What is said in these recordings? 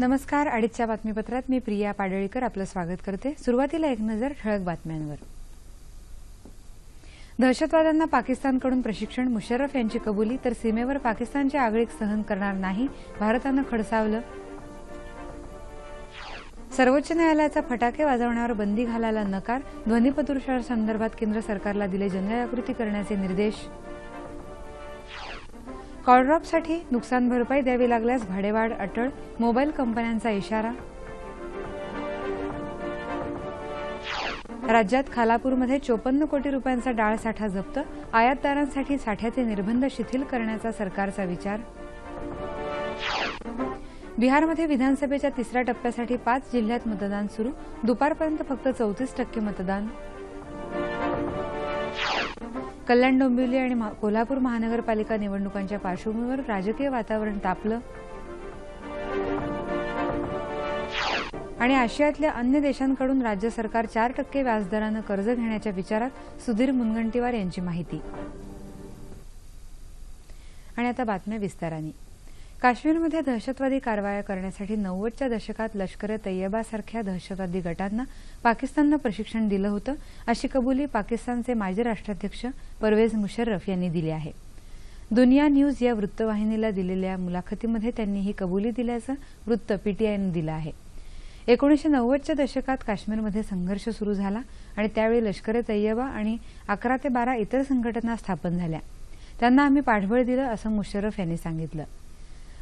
नमस्कार अडीचच्या बातमीपत्रात मी प्रिया पाडळीकर आपलं स्वागत करते. सुरुवातीला एक नजर ठळक बातम्यांवर. दहशतवाद्यांना पाकिस्तानकडून प्रशिक्षण मुशर्रफ यांची कबुली तर सीमेवर पाकिस्तानची आगळीक सहन करणार नाही भारतानं खडसावलं. सर्वोच्च न्यायालयाचा फटाके वाजवण्यावर बंदी घालायला नकार ध्वनीप्रदूषणासंदर्भात केंद्र सरकारला दिले जनजागृती करण्याचे निर्देश. कॉलड्रॉपसाठी नुकसान भरपाई द्यावी लागल्यास भाडेवाढ अटळ मोबाईल कंपन्यांचा इशारा. राज्यात खालापूरमध्ये चोपन्न कोटी रुपयांचा डाळ साठा जप्त आयातदारांसाठी साठ्याचे निर्बंध शिथिल करण्याचा सरकारचा विचार. बिहारमध्ये विधानसभेच्या तिसऱ्या टप्प्यासाठी पाच जिल्ह्यात मतदान सुरू दुपारपर्यंत फक्त चौतीस टक्के मतदान. कल्याण डोंबिवली आणि कोल्हापूर महानगरपालिका निवडणुकांच्या पार्श्वभूमीवर राजकीय वातावरण तापलं. आणि आशियातल्या अन्य देशांकडून राज्य सरकार चार टक्के व्याजदरानं कर्ज घेण्याच्या विचारात सुधीर मुनगंटीवार यांची माहिती. आणि आता बातम्या विस्ताराने. काश्मीरमध्ये दहशतवादी कारवाया करण्यासाठी नव्वदच्या दशकात लष्कर ए तय्यबासारख्या दहशतवादी गटांना पाकिस्ताननं प्रशिक्षण दिलं होतं अशी कबुली पाकिस्तानचे माजी राष्ट्राध्यक्ष परवेज मुशर्रफ यांनी दिली आहे. दुनिया न्यूज या वृत्तवाहिनीला दिलेल्या मुलाखतीमध्ये त्यांनी ही कबुली दिल्याचं वृत्त पीटीआयनं दिलं आहे. एकोणीसशे नव्वदच्या दशकात काश्मीरमध्ये संघर्ष सुरू झाला आणि त्यावेळी लष्कर ए तय्यबा आणि अकरा ते बारा इतर संघटना स्थापन झाल्या. त्यांना आम्ही पाठबळ दिलं असं मुशर्रफ यांनी सांगितलं.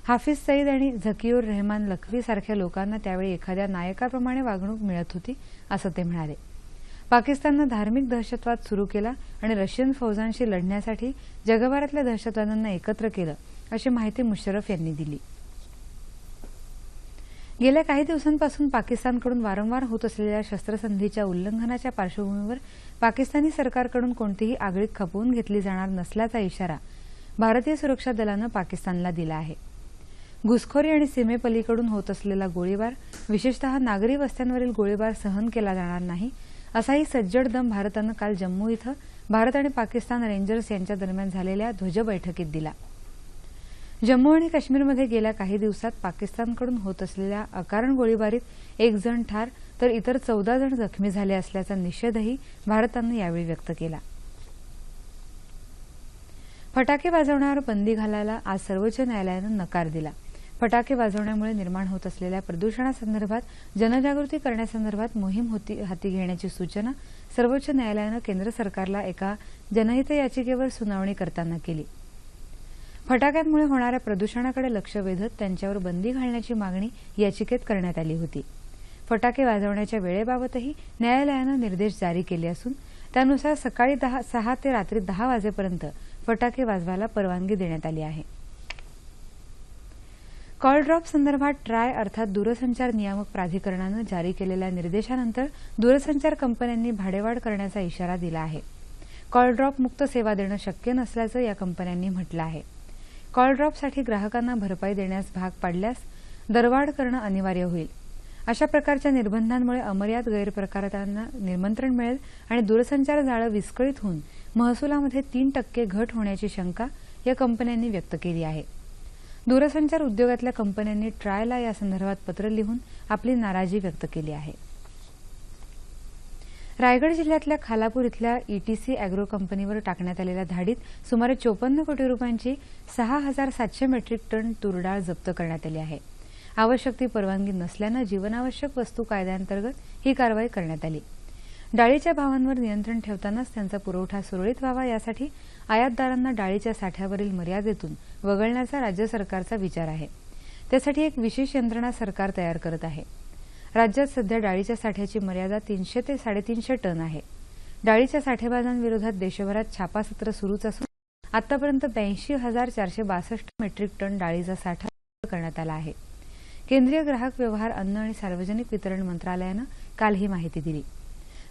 हाफिज सईद आणि झकीउर रहमान लखवी सारख्या लोकांना त्यावेळी एखाद्या नायकाप्रमाणे वागणूक मिळत होती असं ते म्हणाले. पाकिस्ताननं धार्मिक दहशतवाद सुरू केला आणि रशियन फौजांशी लढण्यासाठी जगभरातल्या दहशतवाद्यांना एकत्र केलं अशी माहिती मुशर्रफ यांनी दिली. गेल्या काही दिवसांपासून पाकिस्तानकडून वारंवार होत असलेल्या शस्त्रसंधीच्या उल्लंघनाच्या पार्श्वभूमीवर पाकिस्तानी सरकारकडून कोणतीही आगळीक खपवून घेतली जाणार नसल्याचा इशारा भारतीय सुरक्षा दलानं पाकिस्तानला दिला आहे. घुसखोरी आणि सीमेपलीकडून होत असलेला गोळीबार विशेषतः नागरी वस्त्यांवरील गोळीबार सहन केला जाणार नाही असाही सज्जड दम भारतानं काल जम्मू इथं भारत आणि पाकिस्तान रेंजर्स यांच्या दरम्यान झालेल्या ध्वज बैठकीत दिला. जम्मू आणि काश्मीरमध्ये गेल्या काही दिवसात पाकिस्तानकडून होत असलेल्या अकारण गोळीबारीत एक जण ठार तर इतर चौदा जण जखमी झाले असल्याचा निषेधही भारतानं यावेळी व्यक्त केला. फटाके वाजवण्यावर बंदी घालायला आज सर्वोच्च न्यायालयानं नकार दिला. फटाके वाजवण्यामुळे निर्माण होत असलेल्या प्रदूषणासंदर्भात जनजागृती करण्यासंदर्भात मोहीम होती हाती घेण्याची सूचना सर्वोच्च न्यायालयानं केंद्र सरकारला एका जनहित याचिकेवर सुनावणी करताना केली. फटाक्यांमुळे होणाऱ्या प्रदूषणाकडे लक्ष वेधत त्यांच्यावर बंदी घालण्याची मागणी याचिकेत करण्यात आली होती. फटाके वाजवण्याच्या वेळेबाबतही न्यायालयानं निर्देश जारी केले असून त्यानुसार सकाळी दहा सहा ते रात्री दहा वाजेपर्यंत फटाके वाजवायला परवानगी देण्यात आली आहे. कॉल ड्रॉप संदर्भात ट्राय अर्थात दूरसंचार नियामक प्राधिकरणानं जारी केलेल्या निर्देशानंतर दूरसंचार कंपन्यांनी भाडेवाढ करण्याचा इशारा दिला आहे. कॉल ड्रॉप मुक्त सेवा देणं शक्य नसल्याचं या कंपन्यांनी म्हटलं आहे. कॉल ड्रॉपसाठी ग्राहकांना भरपाई देण्यास भाग पाडल्यास दरवाढ करणं अनिवार्य होईल. अशा प्रकारच्या निर्बंधांमुळे अमर्याद गैरप्रकारांना निमंत्रण मिळेल आणि दूरसंचार जाळं विस्कळीत होऊन महसुलामध्ये तीन टक्के घट होण्याची शंका या कंपन्यांनी व्यक्त केली आहे. दूरसंचार उद्योगातल्या कंपन्यांनी ट्रायला या संदर्भात पत्र लिहून आपली नाराजी व्यक्त केली आहे. रायगड जिल्ह्यातल्या खालापूर इथल्या ईटीसी अॅग्रो कंपनीवर टाकण्यात आलेल्या धाडीत सुमारे चोपन्न कोटी रुपयांची सहा हजार सातशे मेट्रिक टन तूर डाळ जप्त करण्यात आली आहे. आवश्यक ती परवानगी नसल्यानं जीवनावश्यक वस्तू कायद्याअंतर्गत ही कारवाई करण्यात आली. डाळीच्या भावांवर नियंत्रण ठेवतानाच त्यांचा पुरवठा सुरळीत व्हावा यासाठी आयातदारांना डाळीच्या साठ्यावरील मर्यादेतून वगळण्याचा राज्य सरकारचा विचार आहे. त्यासाठी एक विशेष यंत्रणा सरकार तयार करत आहे. राज्यात सध्या डाळीच्या साठ्याची मर्यादा तीनशे ते साडेतीनशे टन आहे. डाळीच्या साठेबाजांविरोधात देशभरात छापासत्र सुरूच असून आतापर्यंत ब्याऐंशी हजार चारशे बासष्ट मेट्रिक टन डाळीचा साठा करण्यात आला आहे. केंद्रीय ग्राहक व्यवहार अन्न आणि सार्वजनिक वितरण मंत्रालयानं काल ही माहिती दिली.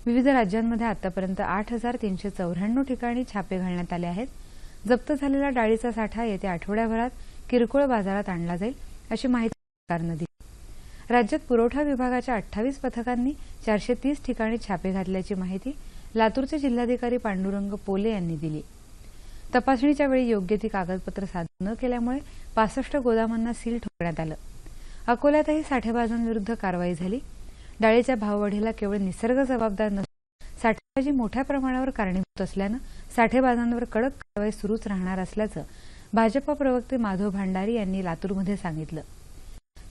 विविध राज्यांमध्ये आतापर्यंत आठ हजार तीनशे चौऱ्याण्णव ठिकाणी छापे घालण्यात आले आहेत. जप्त झालेला डाळीचा साठा येत्या आठवड्याभरात किरकोळ बाजारात आणला जाईल अशी माहिती सरकारनं दिली. राज्यात पुरवठा विभागाच्या अठ्ठावीस पथकांनी चारशे तीस ठिकाणी छापे घातल्याची माहिती लातूरचे जिल्हाधिकारी पांडुरंग पोले यांनी दिली. तपासणीच्या वेळी योग्य ती कागदपत्र सादर न केल्यामुळे पासष्ट गोदामांना सील ठोकण्यात आलं. अकोल्यातही साठेबाजांविरुद्ध कारवाई झाली. डाळीच्या भाववाढीला केवळ निसर्ग जबाबदार नसून साठेबाजी मोठ्या प्रमाणावर कारणीभूत असल्यानं साठेबाजांवर कडक कारवाई सुरूच राहणार असल्याचं भाजपा प्रवक्ते माधव भांडारी यांनी लातूरमध्ये सांगितलं.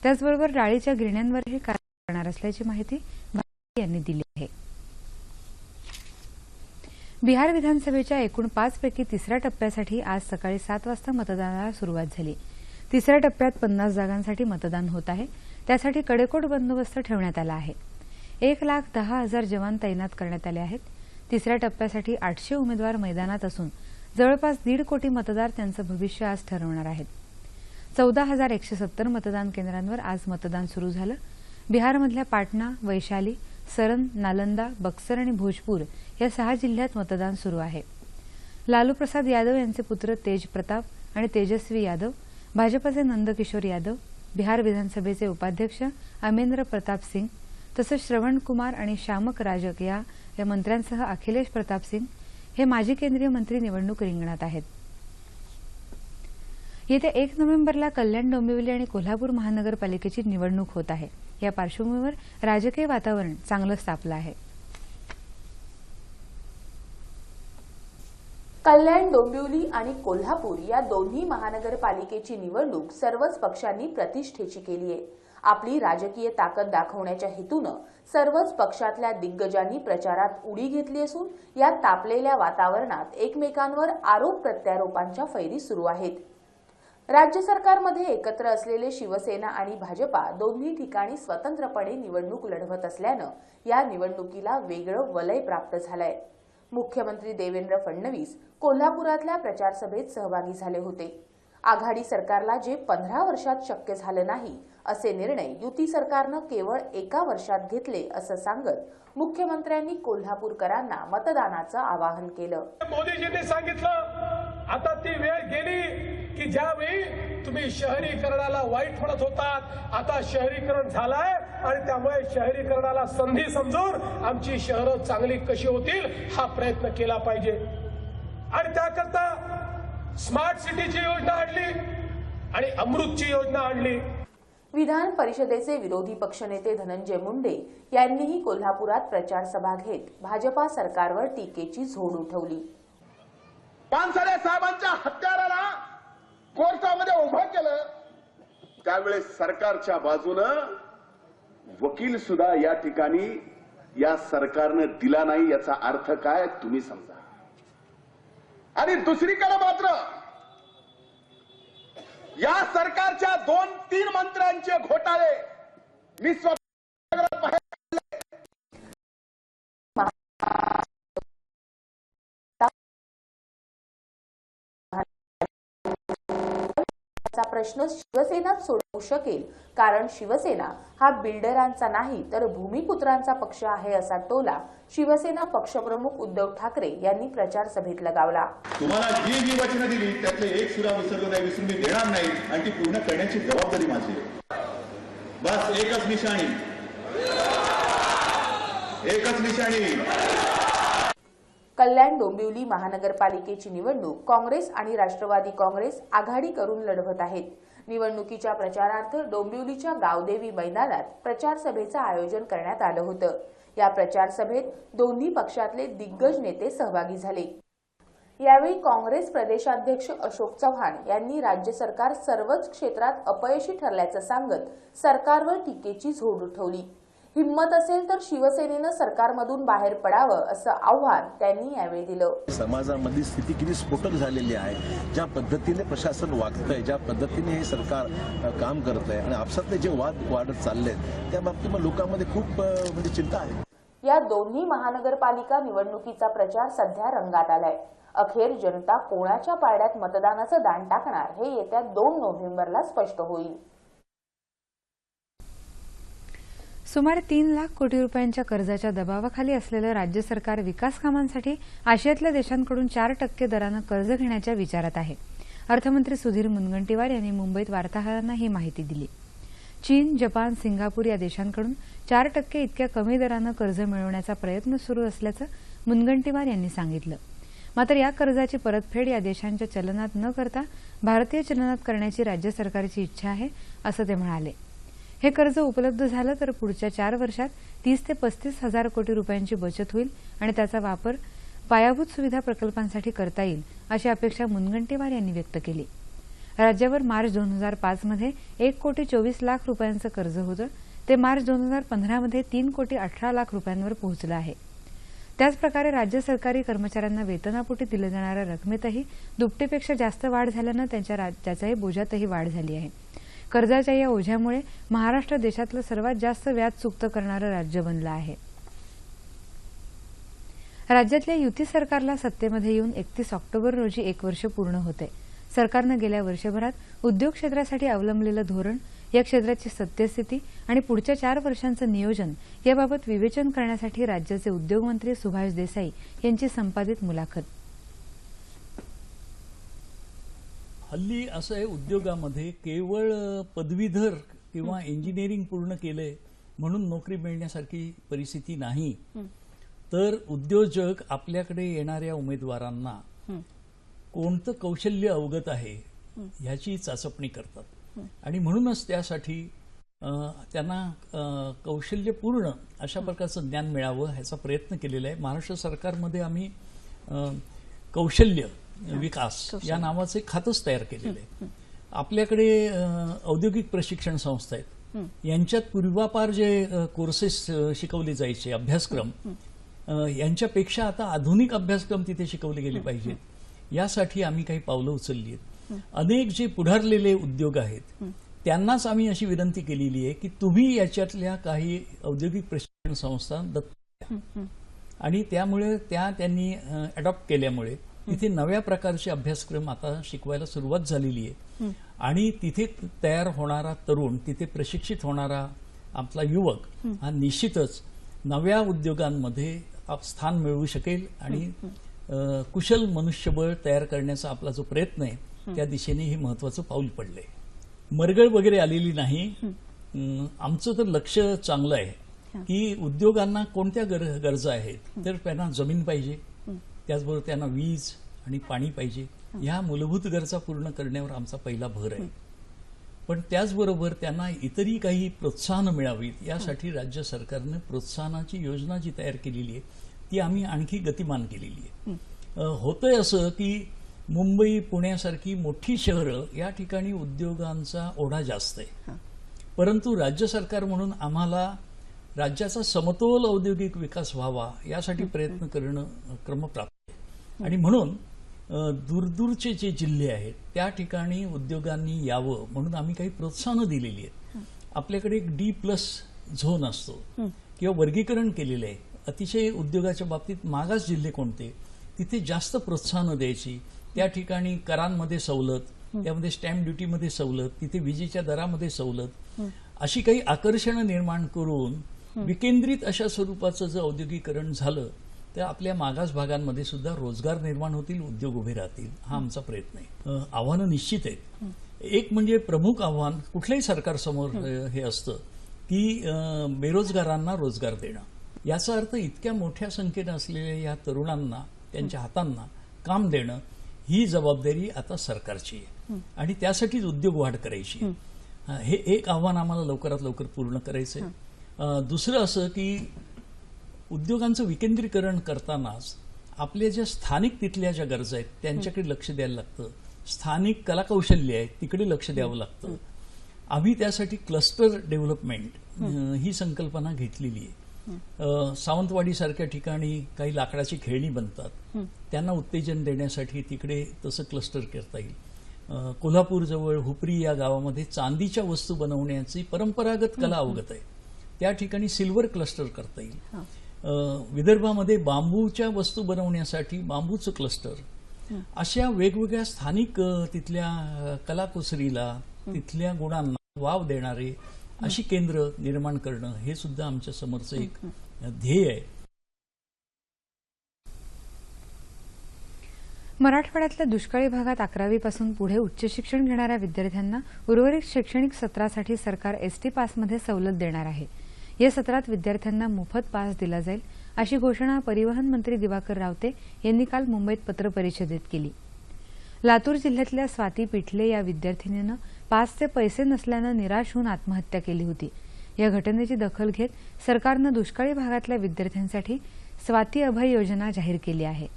त्याचबरोबर डाळीच्या गिरण्यांवरही कारवाई करणार असल्याची माहिती भांडारी यांनी दिली आहे. बिहार विधानसभेच्या एकूण पाचपैकी तिसऱ्या टप्प्यासाठी आज सकाळी सात वाजता मतदानाला सुरुवात झाली. तिसऱ्या टप्प्यात पन्नास जागांसाठी मतदान होत आहे. त्यासाठी कडेकोट बंदोबस्त ठेवण्यात आला आहे. एक लाख दहा हजार जवान तैनात करण्यात आले आहेत. तिसऱ्या टप्प्यासाठी आठशे उमेदवार मैदानात असून जवळपास दीड कोटी मतदार त्यांचं भविष्य आज ठरवणार आहेत. चौदा हजार एकशे सत्तर मतदान केंद्रांवर आज मतदान सुरू झालं. बिहारमधल्या पाटणा वैशाली सरन नालंदा बक्सर आणि भोजपूर या सहा जिल्ह्यात मतदान सुरू आहे. लालू प्रसाद यादव यांचे पुत्र तेज प्रताप आणि तेजस्वी यादव भाजपचे नंदकिशोर यादव बिहार विधानसभेचे उपाध्यक्ष अमेंद्र प्रताप सिंग तसंच श्रवण कुमार आणि श्यामक राजक या या मंत्र्यांसह अखिलेश प्रताप सिंग हे माजी केंद्रीय मंत्री निवडणूक रिंगणात आहेत. येत्या एक नोव्हेंबरला कल्याण डोंबिवली आणि कोल्हापूर महानगरपालिकेची निवडणूक होत आहे. या पार्श्वभूमीवर राजकीय वातावरण चांगलंच तापलं आहे. कल्याण डोंबिवली आणि कोल्हापूर या दोन्ही महानगरपालिकेची निवडणूक सर्वच पक्षांनी प्रतिष्ठेची केली आहे. आपली राजकीय ताकद दाखवण्याच्या हेतूनं सर्वच पक्षातल्या दिग्गजांनी प्रचारात उडी घेतली असून या तापलेल्या वातावरणात एकमेकांवर आरोप प्रत्यारोपांच्या फैरी सुरू आहेत. राज्य सरकारमध्ये एकत्र असलेले शिवसेना आणि भाजपा दोन्ही ठिकाणी स्वतंत्रपणे निवडणूक लढवत असल्यानं या निवडणुकीला वेगळं वलय प्राप्त झालंय. मुख्यमंत्री देवेंद्र फडणवीस कोल्हापुरातल्या प्रचारसभेत सहभागी झाले होते. आघाडी सरकारला जे पंधरा वर्षात शक्य झालं नाही असे निर्णय युती सरकारनं केवळ एका वर्षात घेतले असं सांगत मुख्यमंत्र्यांनी कोल्हापूरकरांना मतदानाचं आवाहन केलं. मोदीजींनी सांगितलं आता ती वेळ गेली की ज्यावेळी तुम्ही शहरीकरणाला वाईट म्हणत होतात. आता शहरीकरण झालंय आणि त्यामुळे शहरीकरणाला संधी समजून आमची शहरं चांगली कशी होतील हा प्रयत्न केला पाहिजे. आणि त्याकरता स्मार्ट सिटीची योजना आणली आणि अमृतची योजना आणली. विधान परिषदेचे विरोधी पक्षनेते धनंजय मुंडे यांनीही कोल्हापुरात प्रचार सभा घेत भाजपा सरकारवर टीकेची झोड उठवली. पानसरे साहेबांच्या हत्याराला कोर्टामध्ये उभं केलं. त्यावेळेस सरकारच्या बाजूनं वकील सुद्धा या ठिकाणी या सरकारनं दिला नाही याचा अर्थ काय तुम्ही समजा. आणि दुसरीकडे मात्र या सरकारच्या दोन तीन मंत्र्यांचे घोटाळे मी स्वतः चा प्रश्न शिवसेनाच सोडवू शकेल. कारण शिवसेना हा बिल्डरांचा नाही तर भूमिपुत्रांचा पक्ष आहे असा टोला शिवसेना पक्षप्रमुख उद्धव ठाकरे यांनी प्रचार सभेत लगावला. तुम्हाला जी जी वचनं दिली त्यातले एक सुरा विसरलो नाही विसरून मी देणार नाही आणि ती पूर्ण करण्याची जबाबदारी माझी आहे. बस एकच निशाणी. एकच निशाणी. कल्याण डोंबिवली महानगरपालिकेची निवडणूक काँग्रेस आणि राष्ट्रवादी काँग्रेस आघाडी करून लढवत आहेत. निवडणुकीच्या प्रचारार्थ डोंबिवलीच्या गावदेवी मैदानात प्रचार सभेचं आयोजन करण्यात आलं होतं. या प्रचार सभेत दोन्ही पक्षातले दिग्गज नेते सहभागी झाले. यावेळी काँग्रेस प्रदेशाध्यक्ष अशोक चव्हाण यांनी राज्य सरकार सर्वच क्षेत्रात अपयशी ठरल्याचं सांगत सरकारवर टीकेची झोड उठवली. हिंमत असेल तर शिवसेनेनं सरकारमधून बाहेर पडावं असं आव्हान त्यांनी यावेळी दिलं. समाजामधली स्थिती किती स्फोटक झालेली आहे ज्या पद्धतीने प्रशासन वागतंय ज्या पद्धतीने हे सरकार काम करत आहे आणि आपसातले जे वाद वाढत चाललेत त्या बाबतीत लोकांमध्ये खूप म्हणजे चिंता आहे. या दोन्ही महानगरपालिका निवडणुकीचा प्रचार सध्या रंगात आलाय. अखेर जनता कोणाच्या पारड्यात मतदानाचं दान टाकणार हे येत्या दोन नोव्हेंबरला स्पष्ट होईल. सुमारे तीन लाख कोटी रुपयांच्या कर्जाच्या दबावाखाली असलेलं राज्य सरकार विकास कामांसाठी आशियातल्या देशांकडून चार टक्के दरानं कर्ज घेण्याच्या विचारात आहे. अर्थमंत्री सुधीर मुनगंटीवार यांनी मुंबईत वार्ताहरांना ही माहिती दिली. चीन जपान सिंगापूर या देशांकडून चार टक्के इतक्या कमी दरानं कर्ज मिळवण्याचा प्रयत्न सुरू असल्याचं मुनगंटीवार यांनी सांगितलं. मात्र या कर्जाची परतफेड या देशांच्या चलनात न करता भारतीय चलनात करण्याची राज्य सरकारची इच्छा आहे असं ते म्हणाले. हे कर्ज उपलब्ध झालं तर पुढच्या चार वर्षात तीस ते पस्तीस हजार कोटी रुपयांची बचत होईल आणि त्याचा वापर पायाभूत सुविधा प्रकल्पांसाठी करता येईल अशी अपेक्षा मुनगंटीवार यांनी व्यक्त केली. राज्यावर मार्च दोन हजार पाचमध्ये एक कोटी चोवीस लाख रुपयांचं कर्ज होतं. ते मार्च दोन हजार पंधरामध्ये तीन कोटी अठरा लाख रुपयांवर पोहोचलं आहे. त्याचप्रकारे राज्य सरकारी कर्मचाऱ्यांना वेतनापोटी दिल्या जाणाऱ्या रकमेतही दुपटीपेक्षा जास्त वाढ झाल्यानं त्यांच्या राज्याच्याही बोजातही वाढ झाली आहे. कर्जाच्या या ओझ्यामुळे महाराष्ट्र देशातलं सर्वात जास्त व्याज चुकतं करणारं राज्य बनलं आहे. राज्यातल्या युती सरकारला सत्तेमध्ये येऊन एकतीस ऑक्टोबर रोजी एक वर्ष पूर्ण होते. सरकारनं गेल्या वर्षभरात उद्योग क्षेत्रासाठी अवलंबलेलं धोरण या क्षेत्राची सत्यस्थिती आणि पुढच्या चार वर्षांचं नियोजन याबाबत विवेचन करण्यासाठी राज्याचे उद्योगमंत्री सुभाष देसाई यांची संपादित मुलाखत. हल्ली असं आहे उद्योगामध्ये केवळ पदवीधर किंवा इंजिनिअरिंग पूर्ण केलंय म्हणून नोकरी मिळण्यासारखी परिस्थिती नाही. तर उद्योजक आपल्याकडे येणाऱ्या उमेदवारांना कोणतं कौशल्य अवगत आहे ह्याची चाचपणी करतात. आणि म्हणूनच त्यासाठी त्यांना कौशल्यपूर्ण अशा प्रकारचं ज्ञान मिळावं ह्याचा प्रयत्न केलेला आहे. महाराष्ट्र सरकारमध्ये आम्ही कौशल्य विकास या नावाचे खातच तयार केलेलं आहे आपल्याकडे औद्योगिक प्रशिक्षण संस्था आहेत. यांच्यात पूर्वापार जे कोर्सेस शिकवले जायचे अभ्यासक्रम यांच्यापेक्षा आता आधुनिक अभ्यासक्रम तिथे शिकवले गेले पाहिजेत. यासाठी आम्ही काही पावलं उचलली आहेत. अनेक जे पुढारलेले उद्योग आहेत त्यांनाच आम्ही अशी विनंती केलेली आहे की तुम्ही याच्यातल्या काही औद्योगिक प्रशिक्षण संस्था दत्त. आणि त्यामुळे त्या त्यांनी अडॉप्ट केल्यामुळे तिथे नव्या प्रकारचे अभ्यासक्रम आता शिकवायला सुरुवात झालेली आहे. आणि तिथे तयार होणारा तरुण तिथे प्रशिक्षित होणारा आपला युवक हा. निश्चितच नव्या उद्योगांमध्ये आप- स्थान मिळवू शकेल आणि कुशल मनुष्यबळ तयार करण्याचा आपला जो प्रयत्न आहे त्या दिशेने हे महत्वाचं पाऊल पडलंय. मरगळ वगैरे आलेली नाही. आमचं तर लक्ष चांगलं आहे की उद्योगांना कोणत्या गर- गरजा आहेत तर त्यांना जमीन पाहिजे. त्याचबरोबर त्यांना वीज आणि पाणी पाहिजे. ह्या मूलभूत गरजा पूर्ण करण्यावर आमचा पहिला भर आहे. पण त्याचबरोबर त्यांना इतरही काही प्रोत्साहन मिळावीत यासाठी राज्य सरकारनं प्रोत्साहनाची योजना जी तयार केलेली आहे ती आम्ही आणखी गतिमान केलेली आहे. होतंय असं की मुंबई पुण्यासारखी मोठी शहरं या ठिकाणी उद्योगांचा ओढा जास्त आहे. परंतु राज्य सरकार म्हणून आम्हाला राज्याचा समतोल औद्योगिक विकास व्हावा यासाठी प्रयत्न करणं क्रमप्राप्त आणि म्हणून दूरदूरचे जे जिल्हे आहेत त्या ठिकाणी उद्योगांनी यावं म्हणून आम्ही काही प्रोत्साहनं दिलेली आहेत. आपल्याकडे एक डी प्लस झोन असतो. किंवा वर्गीकरण केलेलं आहे. अतिशय उद्योगाच्या बाबतीत मागास जिल्हे कोणते तिथे जास्त प्रोत्साहनं द्यायची. त्या ठिकाणी करांमध्ये सवलत त्यामध्ये स्टॅम्प ड्युटीमध्ये सवलत तिथे विजेच्या दरामध्ये सवलत. अशी काही आकर्षणं निर्माण करून विकेंद्रित अशा स्वरूपाचं जर औद्योगिकरण झालं तर आपल्या मागास भागांमध्ये सुद्धा रोजगार निर्माण होतील उद्योग उभे राहतील हा आमचा प्रयत्न आहे. आव्हानं निश्चित आहेत. एक म्हणजे प्रमुख आव्हान कुठल्याही सरकारसमोर हे असतं की बेरोजगारांना रोजगार देणं. याचा अर्थ इतक्या मोठ्या संख्येनं असलेल्या या तरुणांना त्यांच्या हातांना काम देणं ही जबाबदारी आता सरकारची आहे. आणि त्यासाठीच उद्योग वाढ करायची हे एक आव्हान आम्हाला लवकरात लवकर पूर्ण करायचं आहे दुसरं असं की उद्योगांचं विकेंद्रीकरण करतानाच आपल्या ज्या स्थानिक तिथल्या ज्या गरजा आहेत त्यांच्याकडे लक्ष द्यायला लागतं. स्थानिक कलाकौशल्य आहे तिकडे लक्ष द्यावं लागतं. आम्ही त्यासाठी क्लस्टर डेव्हलपमेंट ही. संकल्पना घेतलेली आहे. सावंतवाडीसारख्या ठिकाणी काही लाकडाची खेळणी बनतात. त्यांना उत्तेजन देण्यासाठी तिकडे तसं क्लस्टर करता येईल. कोल्हापूरजवळ हुपरी या गावामध्ये चांदीच्या वस्तू बनवण्याची परंपरागत कला अवगत आहे. त्या ठिकाणी सिल्वर क्लस्टर करता येईल. विदर्भामध्ये बांबूच्या वस्तू बनवण्यासाठी बांबूचं क्लस्टर अशा वेगवेगळ्या स्थानिक तिथल्या कलाकुसरीला तिथल्या गुणांना वाव देणारे अशी केंद्र निर्माण करणं हे सुद्धा आमच्या समोरचं एक ध्येय आहे. मराठवाड्यातल्या दुष्काळी भागात अकरावीपासून पुढे उच्च शिक्षण घेणाऱ्या विद्यार्थ्यांना उर्वरित शैक्षणिक सत्रासाठी सरकार एसटी पासमध्ये सवलत देणार आहे. या सत्रात विद्यार्थ्यांना मोफत पास दिला जाईल अशी घोषणा परिवहन मंत्री दिवाकर रावते यांनी काल मुंबईत पत्रपरिषदेत केली. लातूर जिल्ह्यातल्या स्वाती पिठले या विद्यार्थिनीनं पासचे पैसे नसल्यानं निराश होऊन आत्महत्या केली होती. या घटनेची दखल घेत सरकारनं दुष्काळी भागातल्या विद्यार्थ्यांसाठी स्वाती अभय योजना जाहीर केली आहे.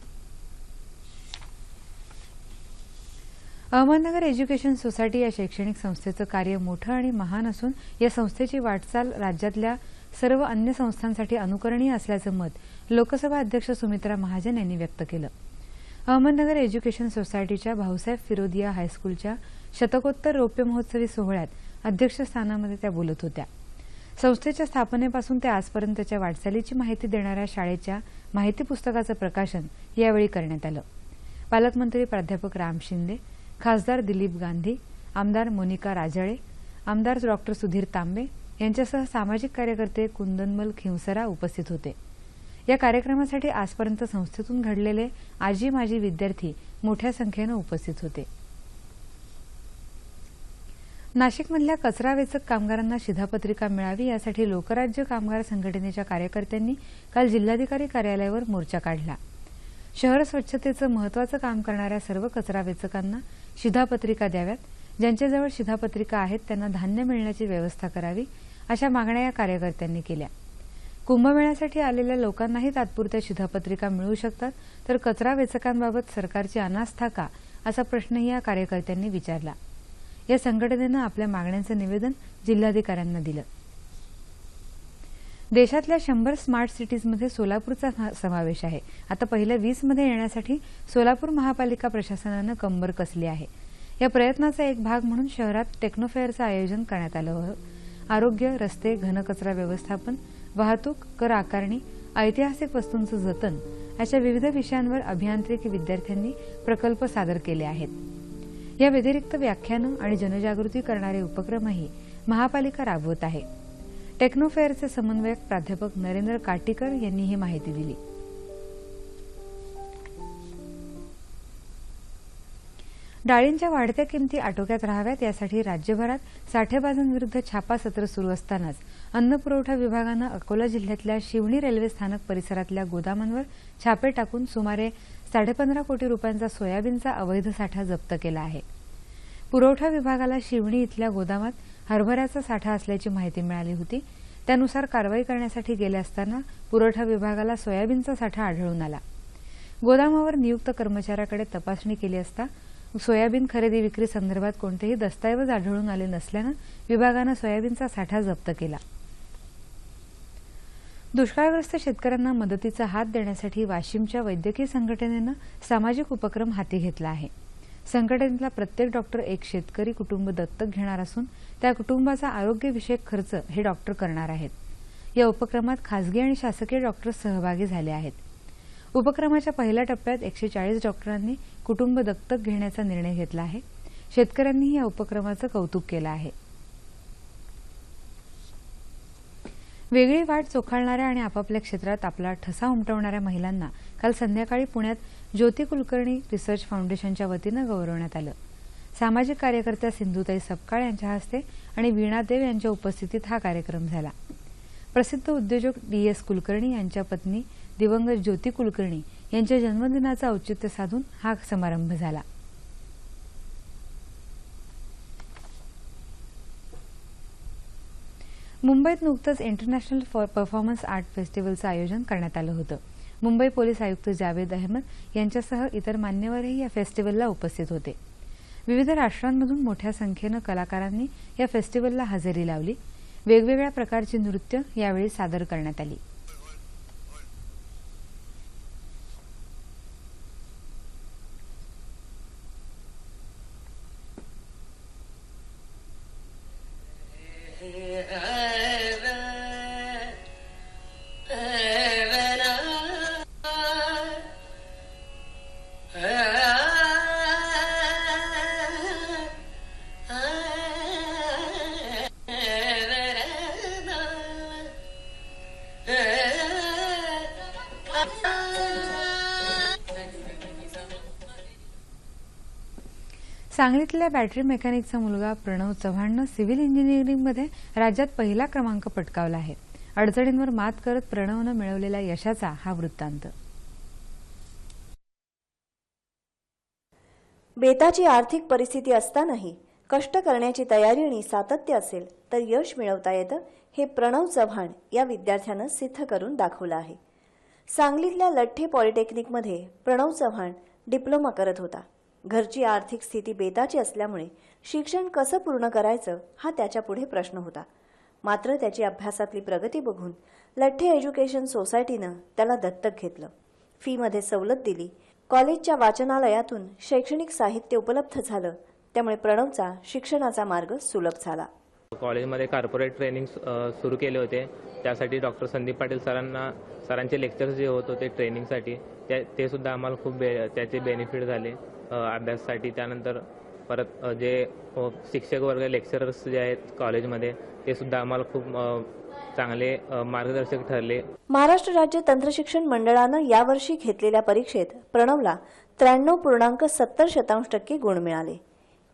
अहमदनगर एज्युकेशन सोसायटी या शैक्षणिक संस्थेचं कार्य मोठं आणि महान असून या संस्थेची वाटचाल राज्यातल्या सर्व अन्य संस्थांसाठी अनुकरणीय असल्याचं मत लोकसभा अध्यक्ष सुमित्रा महाजन यांनी व्यक्त केलं. अहमदनगर एज्युकेशन सोसायटीच्या भाऊसाहेब फिरोदिया हायस्कूलच्या शतकोत्तर रौप्य महोत्सवी सोहळ्यात अध्यक्षस्थानामध्ये त्या बोलत होत्या. संस्थेच्या स्थापनेपासून ते आजपर्यंतच्या वाटचालीची माहिती देणाऱ्या शाळेच्या माहिती पुस्तकाचं प्रकाशन यावेळी करण्यात आलं. पालकमंत्री प्राध्यापक राम शिंदे खासदार दिलीप गांधी आमदार मोनिका राजळे आमदार डॉक्टर सुधीर तांबे यांच्यासह सामाजिक कार्यकर्ते कुंदनमल खिवसरा उपस्थित होते. या कार्यक्रमासाठी आजपर्यंत संस्थेतून घडलेले आजी माजी विद्यार्थी मोठ्या संख्येनं उपस्थित होते. नाशिकमधल्या कचरा वेचक कामगारांना शिधापत्रिका मिळावी यासाठी लोकराज्य कामगार संघटनेच्या कार्यकर्त्यांनी काल जिल्हाधिकारी कार्यालयावर मोर्चा काढला. शहर स्वच्छतेचं महत्वाचं काम करणाऱ्या सर्व कचरा वेचकांना शिधापत्रिका द्याव्यात. ज्यांच्याजवळ शिधापत्रिका आहेत त्यांना धान्य मिळण्याची व्यवस्था करावी अशा मागण्या या कार्यकर्त्यांनी केल्या. कुंभमेळ्यासाठी आलेल्या लोकांनाही तात्पुरत्या शिधापत्रिका मिळू शकतात तर कचरा वेचकांबाबत सरकारची अनास्था का असा प्रश्नही या कार्यकर्त्यांनी विचारला. या संघटनेनं आपल्या मागण्यांचं निवेदन जिल्हाधिकाऱ्यांना दिलं. देशातल्या शंभर स्मार्ट सिटीजमध्ये सोलापूरचा सा- समावेश आहे. आता पहिल्या वीसमध्ये येण्यासाठी सोलापूर महापालिका प्रशासनानं कंबर कसली आहे? या प्रयत्नाचा एक भाग म्हणून शहरात टेक्नोफेअरचं आयोजन करण्यात आलं होतं. आरोग्य रस्ते घनकचरा व्यवस्थापन वाहतूक कर आकारणी ऐतिहासिक वस्तूंचं जतन अशा विविध विषयांवर अभियांत्रिकी विद्यार्थ्यांनी प्रकल्प सादर केले आहेत. या व्यतिरिक्त व्याख्यानं आणि जनजागृती करणारे उपक्रमही महापालिका राबवत आहे. टेक्नोफेअरचे समन्वयक प्राध्यापक नरेंद्र काटीकर यांनी ही माहिती दिली. डाळींच्या वाढत्या किमती आटोक्यात राहाव्यात यासाठी राज्यभरात साठेबाजांविरुद्ध छापा सत्र सुरू असतानाच अन्न पुरवठा विभागानं अकोला जिल्ह्यातल्या शिवणी रेल्वे स्थानक परिसरातल्या गोदामांवर छापे टाकून सुमारे साडेपंधरा कोटी रुपयांचा सोयाबीनचा अवैध साठा जप्त केला आहे. पुरवठा विभागाला शिवणी इथल्या गोदामात हरभऱ्याचा साठा असल्याची माहिती मिळाली होती. त्यानुसार कारवाई करण्यासाठी गेले असताना पुरवठा विभागाला सोयाबीनचा साठा आढळून आला. गोदामावर नियुक्त कर्मचाऱ्याकडे तपासणी केली असता सोयाबीन खरेदी विक्री संदर्भात कोणतेही दस्तऐवज आढळून आले नसल्यानं विभागानं सोयाबीनचा साठा जप्त केला. दुष्काळग्रस्त शेतकऱ्यांना मदतीचा हात देण्यासाठी वाशिमच्या वैद्यकीय संघटनेनं सामाजिक उपक्रम हाती घेतला आहे. संघटनेतला प्रत्येक डॉक्टर एक शेतकरी कुटुंब दत्तक घेणार असून त्या कुटुंबाचा आरोग्यविषयक खर्च हे डॉक्टर करणार आहेत. या उपक्रमात खासगी आणि शासकीय डॉक्टर सहभागी झाले आहेत. उपक्रमाच्या पहिल्या टप्प्यात एकशे चाळीस डॉक्टरांनी कुटुंब दत्तक घेण्याचा निर्णय घेतला आहे. शेतकऱ्यांनीही या उपक्रमाचं कौतुक केलं आहे. वेगळी वाट चोखाळणाऱ्या आणि आपापल्या क्षेत्रात आपला ठसा उमटवणाऱ्या महिलांना काल संध्याकाळी पुण्यात ज्योती कुलकर्णी रिसर्च फाउंडेशनच्या वतीनं गौरवण्यात आलं. सामाजिक कार्यकर्त्या सिंधुताई सपकाळ यांच्या हस्ते आणि वीणा देव यांच्या उपस्थितीत हा कार्यक्रम झाला. प्रसिद्ध उद्योजक डी एस कुलकर्णी यांच्या पत्नी दिवंगत ज्योती कुलकर्णी यांच्या जन्मदिनाचं औचित्य साधून हा समारंभ झाला. मुंबईत नुकतंच इंटरनॅशनल परफॉर्मन्स आर्ट फेस्टिवलचं आयोजन करण्यात आलं होतं. मुंबई पोलीस आयुक्त जावेद अहमद यांच्यासह इतर मान्यवरही या फेस्टिवलला उपस्थित होते. विविध राष्ट्रांमधून मोठ्या संख्येनं कलाकारांनी या फेस्टिवलला हजेरी लावली. वेगवेगळ्या प्रकारची नृत्य यावेळी सादर करण्यात आली. सांगलीतल्या बॅटरी मेकॅनिकचा मुलगा प्रणव चव्हाणनं सिव्हिल इंजिनिअरिंगमध्ये राज्यात पहिला क्रमांक पटकावला आहे. अडचणींवर मात करत प्रणवनं मिळवलेल्या यशाचा हा वृत्तांत. बेताची आर्थिक परिस्थिती असतानाही कष्ट करण्याची तयारी आणि सातत्य असेल तर यश मिळवता येतं हे प्रणव चव्हाण या विद्यार्थ्यानं सिद्ध करून दाखवलं आहे. सांगलीतल्या लठ्ठे पॉलिटेक्निकमध्ये प्रणव चव्हाण डिप्लोमा करत होता. घरची आर्थिक स्थिती बेताची असल्यामुळे शिक्षण कसं पूर्ण करायचं हा त्याच्यापुढे प्रश्न होता. मात्र त्याची अभ्यासातली प्रगती बघून लठ्ठे एज्युकेशन सोसायटीनं त्याला दत्तक घेतलं. फीमध्ये सवलत दिली. कॉलेजच्या वाचनालयातून शैक्षणिक साहित्य उपलब्ध झालं. त्यामुळे प्रणवचा शिक्षणाचा मार्ग सुलभ झाला. कॉलेजमध्ये कॉर्पोरेट ट्रेनिंग सुरू केले होते. त्यासाठी डॉक्टर संदीप पाटील सरांना सरांचे लेक्चर्स जे होत होते ट्रेनिंगसाठी त्या ते सुद्धा आम्हाला खूप बे त्याचे बेनिफिट झाले. अभ्याससाठी अभ्यासासाठी. त्यानंतर परत जे शिक्षक वर्ग लेक्चरर्स जे आहेत कॉलेजमध्ये ते सुद्धा आम्हाला खूप चांगले मार्गदर्शक ठरले. महाराष्ट्र राज्य तंत्रशिक्षण मंडळानं यावर्षी घेतलेल्या परीक्षेत प्रणवला त्र्याण्णव पूर्णांक सत्तर शतांश टक्के गुण मिळाले.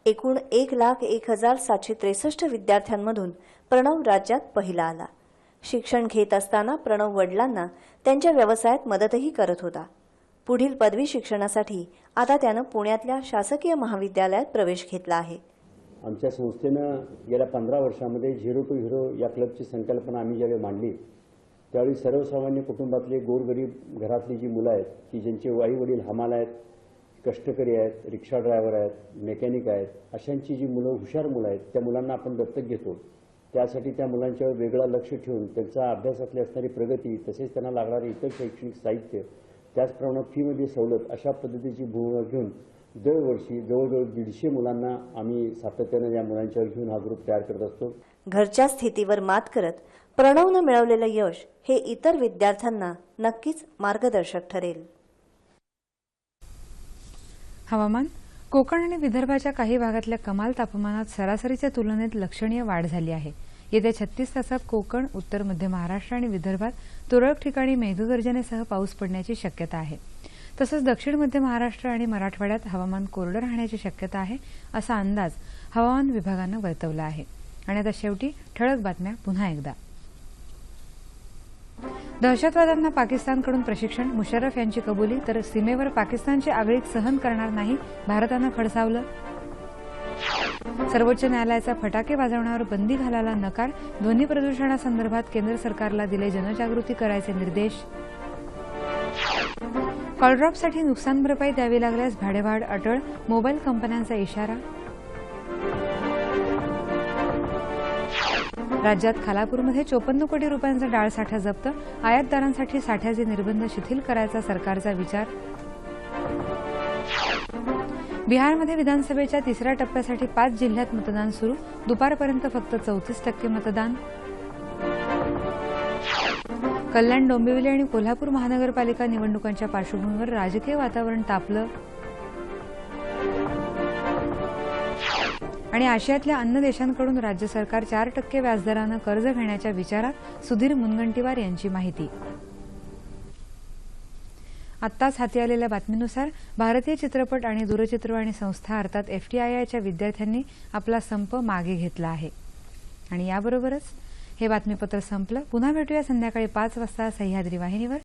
एकूण एक लाख एक हजार सातशे त्रेसष्ट विद्यार्थ्यांमधून प्रणव राज्यात पहिला आला. शिक्षण घेत असताना प्रणव वडिलांना त्यांच्या व्यवसायात मदतही करत होता. पुढील पदवी शिक्षणासाठी आता त्यानं पुण्यातल्या शासकीय महाविद्यालयात प्रवेश घेतला आहे. आमच्या संस्थेनं गेल्या पंधरा वर्षामध्ये झिरो टू हिरो या क्लबची संकल्पना आम्ही ज्यावेळी मांडली त्यावेळी सर्वसामान्य कुटुंबातले गोरगरीब घरातली जी मुलं आहेत की ज्यांचे आई वडील हमाल आहेत कष्टकरी आहेत रिक्षा ड्रायव्हर आहेत मेकॅनिक आहेत अशांची जी मुलं हुशार मुलं आहेत त्या मुलांना आपण दत्तक घेतो. त्यासाठी त्या मुलांच्यावर वेगळा लक्ष ठेवून त्यांचा अभ्यासातली असणारी प्रगती तसेच त्यांना लागणारे इतर शैक्षणिक साहित्य त्याचप्रमाणे फीमध्ये सवलत अशा पद्धतीची भूमिका घेऊन दरवर्षी जवळजवळ दीडशे मुलांना आम्ही सातत्यानं या मुलांच्यावर घेऊन हा ग्रुप तयार करत असतो. घरच्या स्थितीवर मात करत प्रणवनं मिळवलेलं यश हे इतर विद्यार्थ्यांना नक्कीच मार्गदर्शक ठरेल. हवामान? कोकण आणि विदर्भाच्या काही भागातल्या कमाल तापमानात सरासरीच्या तुलनेत लक्षणीय वाढ झाली आहे. येत्या छत्तीस तासात कोकण उत्तर मध्य महाराष्ट्र आणि विदर्भात तुरळक ठिकाणी मेघगर्जनेसह पाऊस पडण्याची शक्यता आहे. तसंच दक्षिण मध्य महाराष्ट्र आणि मराठवाड्यात हवामान कोरडं राहण्याची शक्यता आहे असा अंदाज हवामान विभागानं वर्तवला आहे. आणि आता शेवटी ठळक बातम्या पुन्हा एकदा. दहशतवाद्यांना पाकिस्तानकडून प्रशिक्षण मुशर्रफ यांची कबुली तर सीमेवर पाकिस्तानची आगळीक सहन करणार नाही भारतानं खडसावलं. सर्वोच्च न्यायालयाचा फटाके वाजवण्यावर बंदी घालायला नकार ध्वनी प्रदूषणासंदर्भात केंद्र सरकारला दिले जनजागृती करायचे निर्देश. कॉलड्रॉपसाठी नुकसान भरपाई द्यावी लागल्यास भाडेवाढ अटळ मोबाईल कंपन्यांचा इशारा. राज्यात खालापूरमध्ये चोपन्न कोटी रुपयांचा डाळ साठा जप्त. आयातदारांसाठी साठ्याचे निर्बंध शिथिल करायचा सरकारचा विचार. बिहारमध्ये विधानसभेच्या तिसऱ्या टप्प्यासाठी पाच जिल्ह्यात मतदान सुरू. दुपारपर्यंत फक्त चौतीस टक्के मतदान. कल्याण डोंबिवली आणि कोल्हापूर महानगरपालिका निवडणुकांच्या पार्श्वभूमीवर राजकीय वातावरण तापलं. आणि आशियातल्या अन्य देशांकडून राज्य सरकार चार टक्के व्याजदरानं कर्ज घेण्याच्या विचारात सुधीर मुनगंटीवार यांची माहिती. आत्ताच हाती आलेल्या बातमीनुसार भारतीय चित्रपट आणि दूरचित्रवाणी संस्था अर्थात एफटीआयआयच्या विद्यार्थ्यांनी आपला संप मागे घेतला आहे. आणि याबरोबरच हे बातमीपत्र संपलं. पुन्हा भेटूया संध्याकाळी पाच वाजता सह्याद्री वाहिनीवर.